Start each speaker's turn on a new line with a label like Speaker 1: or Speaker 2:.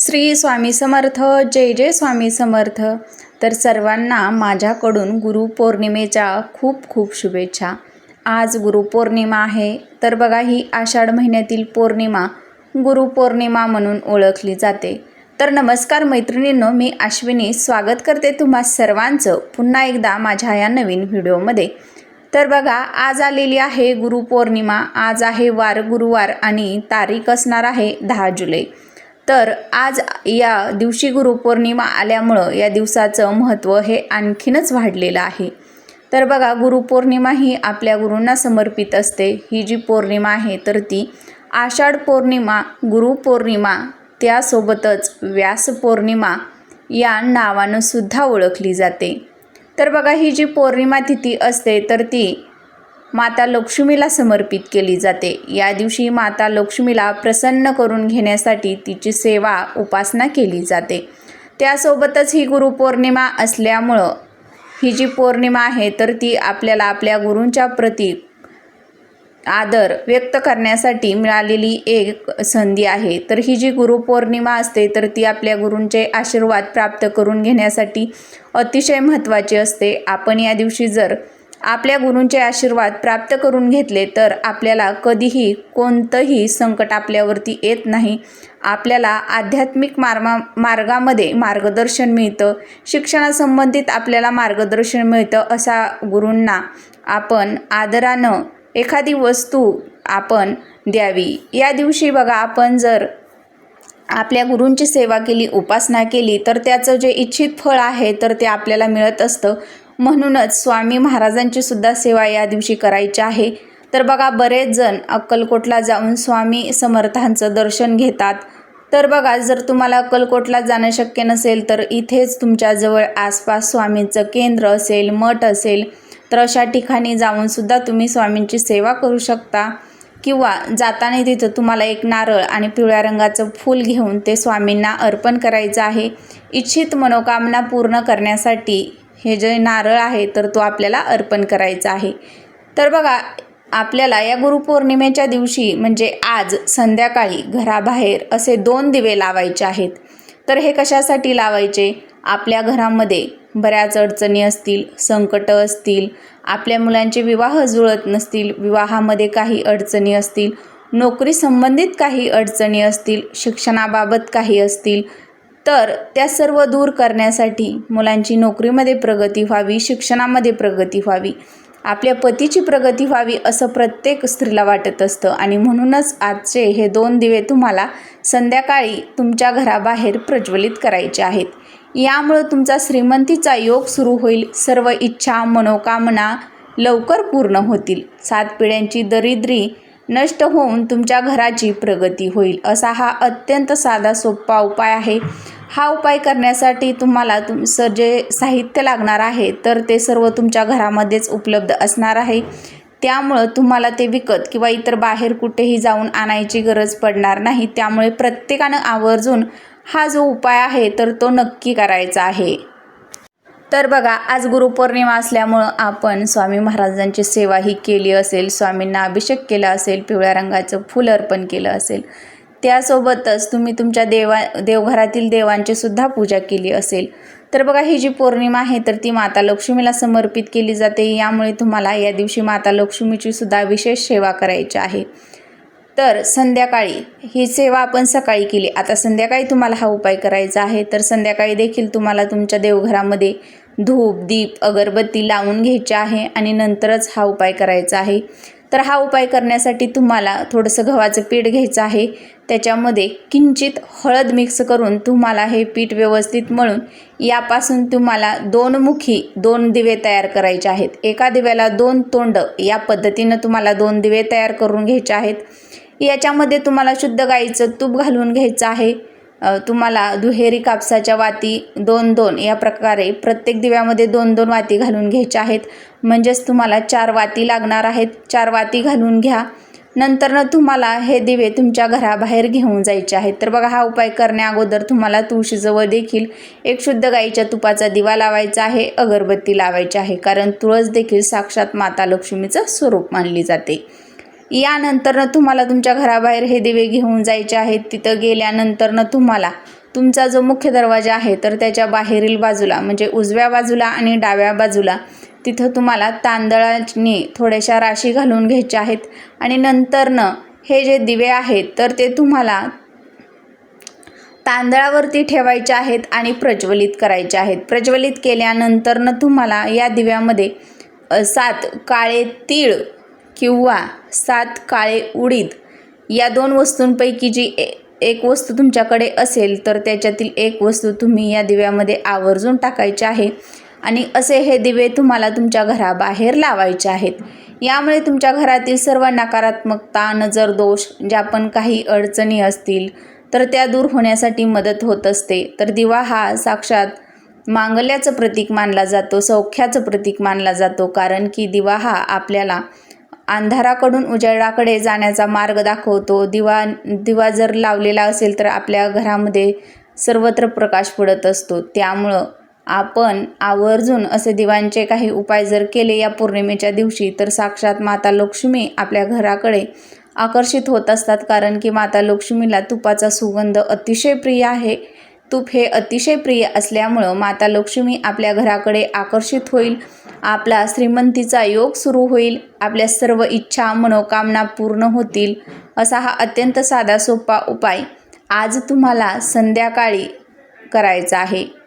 Speaker 1: श्री स्वामी समर्थ जय जय स्वामी समर्थ. तर सर्वांना माझ्याकडून गुरुपौर्णिमेच्या खूप खूप शुभेच्छा. आज गुरुपौर्णिमा आहे तर बघा ही आषाढ महिन्यातील पौर्णिमा गुरुपौर्णिमा म्हणून ओळखली जाते. तर नमस्कार मैत्रिणींनो मी अश्विनी स्वागत करते तुम्हा सर्वांचं पुन्हा एकदा माझ्या या नवीन व्हिडिओमध्ये. तर बघा आज आलेली आहे गुरुपौर्णिमा आज आहे वार गुरुवार आणि तारीख असणार आहे दहा जुलै. तर आज या दिवशी गुरुपौर्णिमा आल्यामुळं या दिवसाचं महत्त्व हे आणखीनच वाढलेलं आहे. तर बघा गुरुपौर्णिमा ही आपल्या गुरूंना समर्पित असते. ही जी पौर्णिमा आहे तर ती आषाढ पौर्णिमा गुरुपौर्णिमा त्यासोबतच व्यास पौर्णिमा या नावानं सुद्धा ओळखली जाते. तर बघा ही जी पौर्णिमा तिथी असते तर ती माता लक्ष्मीला समर्पित केली जाते. या दिवशी माता लक्ष्मीला प्रसन्न करून घेण्यासाठी तिची सेवा उपासना केली जाते. त्यासोबतच ही गुरुपौर्णिमा असल्यामुळं ही जी पौर्णिमा आहे तर ती आपल्याला आपल्या गुरूंच्या प्रती आदर व्यक्त करण्यासाठी मिळालेली एक संधी आहे. तर ही जी गुरुपौर्णिमा असते तर ती आपल्या गुरूंचे आशीर्वाद प्राप्त करून घेण्यासाठी अतिशय महत्त्वाची असते. आपण या दिवशी जर आपल्या गुरूंचे आशीर्वाद प्राप्त करून घेतले तर आपल्याला कधीही कोणतंही संकट आपल्यावरती येत नाही. आपल्याला आध्यात्मिक मार्मा मार्गामध्ये मार्गदर्शन मिळतं. शिक्षणासंबंधित आपल्याला मार्गदर्शन मिळतं असा गुरूंना आपण आदरानं एखादी वस्तू आपण द्यावी. या दिवशी बघा आपण जर आपल्या गुरूंची सेवा केली उपासना केली तर त्याचं जे इच्छित फळ आहे तर ते आपल्याला मिळत असतं. म्हणूनच स्वामी महाराजांची सुद्धा सेवा या दिवशी करायची आहे. तर बघा बरेच जण अक्कलकोटला जाऊन स्वामी समर्थांचं दर्शन घेतात. तर बघा जर तुम्हाला अक्कलकोटला जाणं शक्य नसेल तर इथेच तुमच्याजवळ आसपास स्वामींचं केंद्र असेल मठ असेल तर अशा ठिकाणी जाऊनसुद्धा तुम्ही स्वामींची सेवा करू शकता. किंवा जाताना तिथं तुम्हाला एक नारळ आणि पिवळ्या रंगाचं फूल घेऊन ते स्वामींना अर्पण करायचं आहे. इच्छित मनोकामना पूर्ण करण्यासाठी हे जे नारळ आहे तर तो आपल्याला अर्पण करायचा आहे. तर बघा आपल्याला या गुरुपौर्णिमेच्या दिवशी म्हणजे आज संध्याकाळी घराबाहेर असे दोन दिवे लावायचे आहेत. तर हे कशासाठी लावायचे? आपल्या घरामध्ये बऱ्याच अडचणी असतील संकटं असतील आपल्या मुलांचे विवाह जुळत नसतील विवाहामध्ये काही अडचणी असतील नोकरी संबंधित काही अडचणी असतील शिक्षणाबाबत काही असतील तर त्या सर्व दूर करण्यासाठी मुलांची नोकरीमध्ये प्रगती व्हावी शिक्षणामध्ये प्रगती व्हावी. आपल्या पतीची प्रगती व्हावी असं प्रत्येक स्त्रीला वाटत असतं. आणि म्हणूनच आजचे हे दोन दिवे तुम्हाला संध्याकाळी तुमच्या घराबाहेर प्रज्वलित करायचे आहेत. यामुळं तुमचा श्रीमंतीचा योग सुरू होईल. सर्व इच्छा मनोकामना लवकर पूर्ण होतील. सात पिढ्यांची दरिद्री नष्ट होऊन तुमच्या घराची प्रगती होईल. असा हा अत्यंत साधा सोपा उपाय आहे. हा उपाय करण्यासाठी तुम्हाला तुम सर जे साहित्य लागणार आहे तर ते सर्व तुमच्या घरामध्येच उपलब्ध असणार आहे. त्यामुळं तुम्हाला ते विकत किंवा इतर बाहेर कुठेही जाऊन आणायची गरज पडणार नाही. त्यामुळे प्रत्येकानं आवर्जून हा जो उपाय आहे तर तो नक्की करायचा आहे. तर बघा आज गुरुपौर्णिमा असल्यामुळं आपण स्वामी महाराजांची सेवा ही केली असेल स्वामींना अभिषेक केला असेल पिवळ्या रंगाचं फुल अर्पण केलं असेल. त्यासोबतच तुम्ही तुमच्या देवा देवघरातील देवांची सुद्धा पूजा केली असेल. तर बघा ही जी पौर्णिमा आहे तर ती माता लक्ष्मीला समर्पित केली जाते. यामुळे तुम्हाला या दिवशी माता लक्ष्मीची सुद्धा विशेष सेवा करायची आहे. तर संध्याकाळी ही सेवा आपण सकाळी केली. आता संध्याकाळी तुम्हाला हा उपाय करायचा आहे. तर संध्याकाळी देखील तुम्हाला तुमच्या देवघरामध्ये धूप दीप अगरबत्ती लावून घ्यायची आहे आणि नंतरच हा उपाय करायचा आहे. तर हा उपाय करण्यासाठी तुम्हाला थोडंसं गव्हाचं पीठ घ्यायचं आहे. त्याच्यामध्ये किंचित हळद मिक्स करून तुम्हाला हे पीठ व्यवस्थित मळून यापासून तुम्हाला दोन मुखी दोन दिवे तयार करायचे आहेत. एका दिव्याला दोन तोंड या पद्धतीनं तुम्हाला दोन दिवे तयार करून घ्यायचे आहेत. याच्यामध्ये तुम्हाला शुद्ध गाईचं तूप घालून घ्यायचं आहे. तुम्हाला दुहेरी कापसाच्या वाती दोन दोन या प्रकारे प्रत्येक दिव्यामध्ये दोन दोन वाती घालून घ्यायच्या आहेत. म्हणजेच तुम्हाला चार वाती लागणार आहेत. चार वाती घालून घ्या. नंतरनं तुम्हाला हे दिवे तुमच्या घराबाहेर घेऊन जायचे आहेत. तर बघा हा उपाय करण्या अगोदर तुम्हाला तुळशीजवळ देखील एक शुद्ध गाईच्या तुपाचा दिवा लावायचा आहे अगरबत्ती लावायची आहे. कारण तुळस देखील साक्षात माता लक्ष्मीचं स्वरूप मानली जाते. यानंतरनं तुम्हाला तुमच्या घराबाहेर हे दिवे घेऊन जायचे आहेत. तिथं गेल्यानंतरनं तुम्हाला तुमचा जो मुख्य दरवाजा आहे तर त्याच्या बाहेरील बाजूला म्हणजे उजव्या बाजूला आणि डाव्या बाजूला तिथं तुम्हाला तांदळाने थोड्याशा राशी घालून घ्यायच्या आहेत. आणि नंतरनं हे जे दिवे आहेत तर ते तुम्हाला तांदळावरती ठेवायचे आहेत आणि प्रज्वलित करायचे आहेत. प्रज्वलित केल्यानंतरनं तुम्हाला या दिव्यामध्ये सात काळे तीळ किंवा सात काळे उडीद या दोन वस्तूंपैकी जी ए एक वस्तू तुमच्याकडे असेल तर त्याच्यातील एक वस्तू तुम्ही या दिव्यामध्ये आवर्जून टाकायची आहे. आणि असे हे दिवे तुम्हाला तुमच्या घराबाहेर लावायचे आहेत. यामुळे तुमच्या घरातील सर्व नकारात्मकता नजर दोष ज्या पण काही अडचणी असतील तर त्या दूर होण्यासाठी मदत होत असते. तर दिवा हा साक्षात मांगल्याचं प्रतीक मानला जातो सौख्याचं प्रतीक मानला जातो कारण की दिवा हा आपल्याला अंधाराकडून उजेडाकडे जाण्याचा मार्ग दाखवतो. दिवा दिवा जर लावलेला असेल तर आपल्या घरामध्ये सर्वत्र प्रकाश पडत असतो. त्यामुळं आपण आवर्जून असे दिवांचे काही उपाय जर केले या पौर्णिमेच्या दिवशी तर साक्षात माता लक्ष्मी आपल्या घराकडे आकर्षित होत असतात. कारण की माता लक्ष्मीला तुपाचा सुगंध अतिशय प्रिय आहे. तूप हे अतिशय प्रिय असल्यामुळं माता लक्ष्मी आपल्या घराकडे आकर्षित होईल. आपला श्रीमंतीचा योग सुरू होईल. आपल्या सर्व इच्छा मनोकामना पूर्ण होतील. असा हा अत्यंत साधा सोपा उपाय आज तुम्हाला संध्याकाळी करायचा आहे.